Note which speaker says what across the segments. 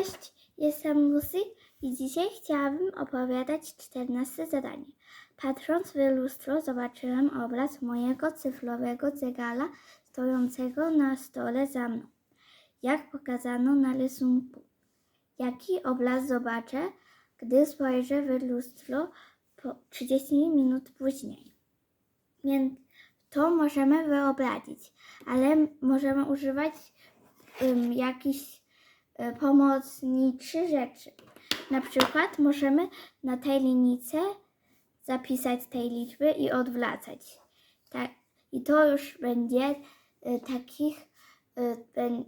Speaker 1: Cześć, jestem Lucy i dzisiaj chciałabym opowiadać 14 zadanie. Patrząc w lustro zobaczyłem obraz mojego cyfrowego zegara stojącego na stole za mną, jak pokazano na rysunku. Jaki obraz zobaczę, gdy spojrzę w lustro po 30 minut później? Więc to możemy wyobrazić, ale możemy używać um, jakichś pomocniczy rzeczy. Na przykład możemy na tej linijce zapisać tej liczby i odwracać. Tak, I to już będzie e, takich, e, ben,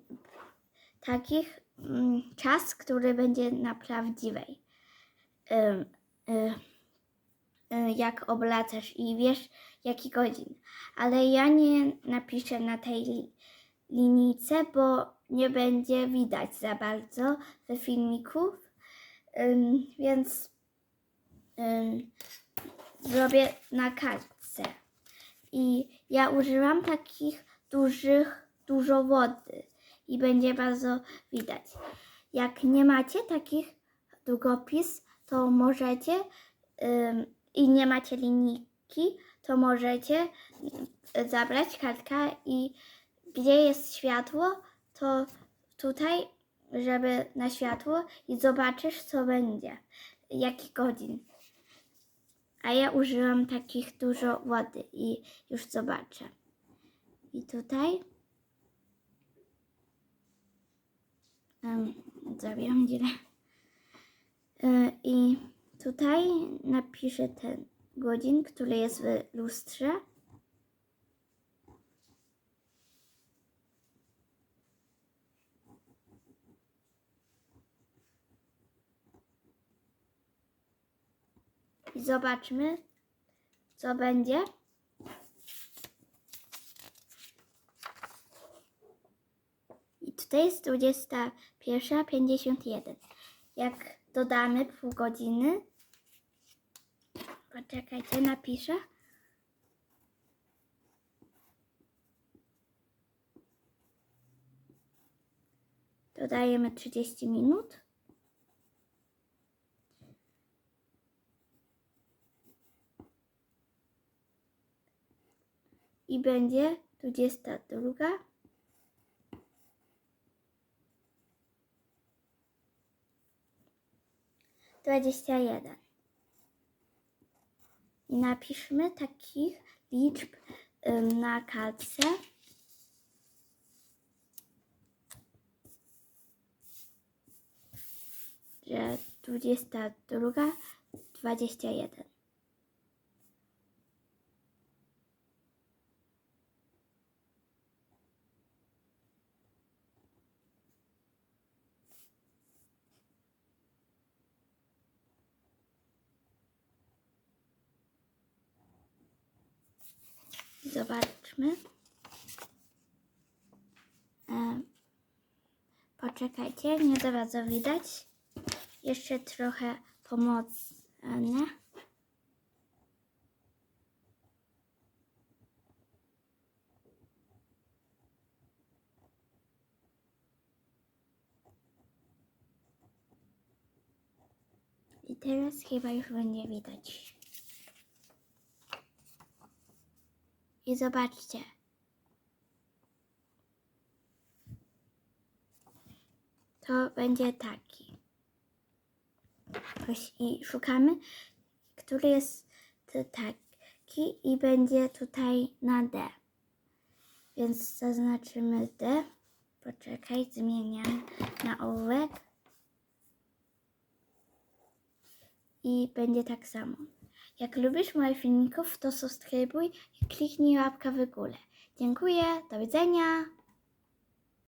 Speaker 1: takich mm, czas, który będzie na prawdziwej. E, e, jak obracasz i wiesz jaki godzin. Ale ja nie napiszę na tej li- linijce, bo nie będzie widać za bardzo we filmiku, Ym, więc ym, zrobię na kartce. I ja używam takich dużych, dużo wody i będzie bardzo widać. Jak nie macie takich długopis, to możecie i nie macie linijki, to możecie zabrać kartkę i gdzie jest światło, to tutaj, żeby na światło i zobaczysz, co będzie, jaki godzin. A ja użyłam takich dużo wody i już zobaczę. I tutaj um, zrobiłam źle. Y, I tutaj napiszę ten godzin, który jest w lustrze. Zobaczmy, co będzie. I tutaj jest 21.51. Jak dodamy pół godziny, poczekajcie, napiszę. Dodajemy 30 minut. I będzie 22. Dwadzieścia jeden. I napiszmy takich liczb na kartce. Że dwudziesta druga, dwadzieścia jeden. Zobaczmy. E, poczekajcie, nie za bardzo widać. Jeszcze trochę pomocne. I teraz chyba już będzie widać. I zobaczcie. To będzie taki. I szukamy, który jest taki i będzie tutaj na D. Więc zaznaczymy D. Poczekaj, zmieniam na ołówek. I będzie tak samo. Jak lubisz moje filmików, to subskrybuj i kliknij łapkę w górę. Dziękuję, do widzenia.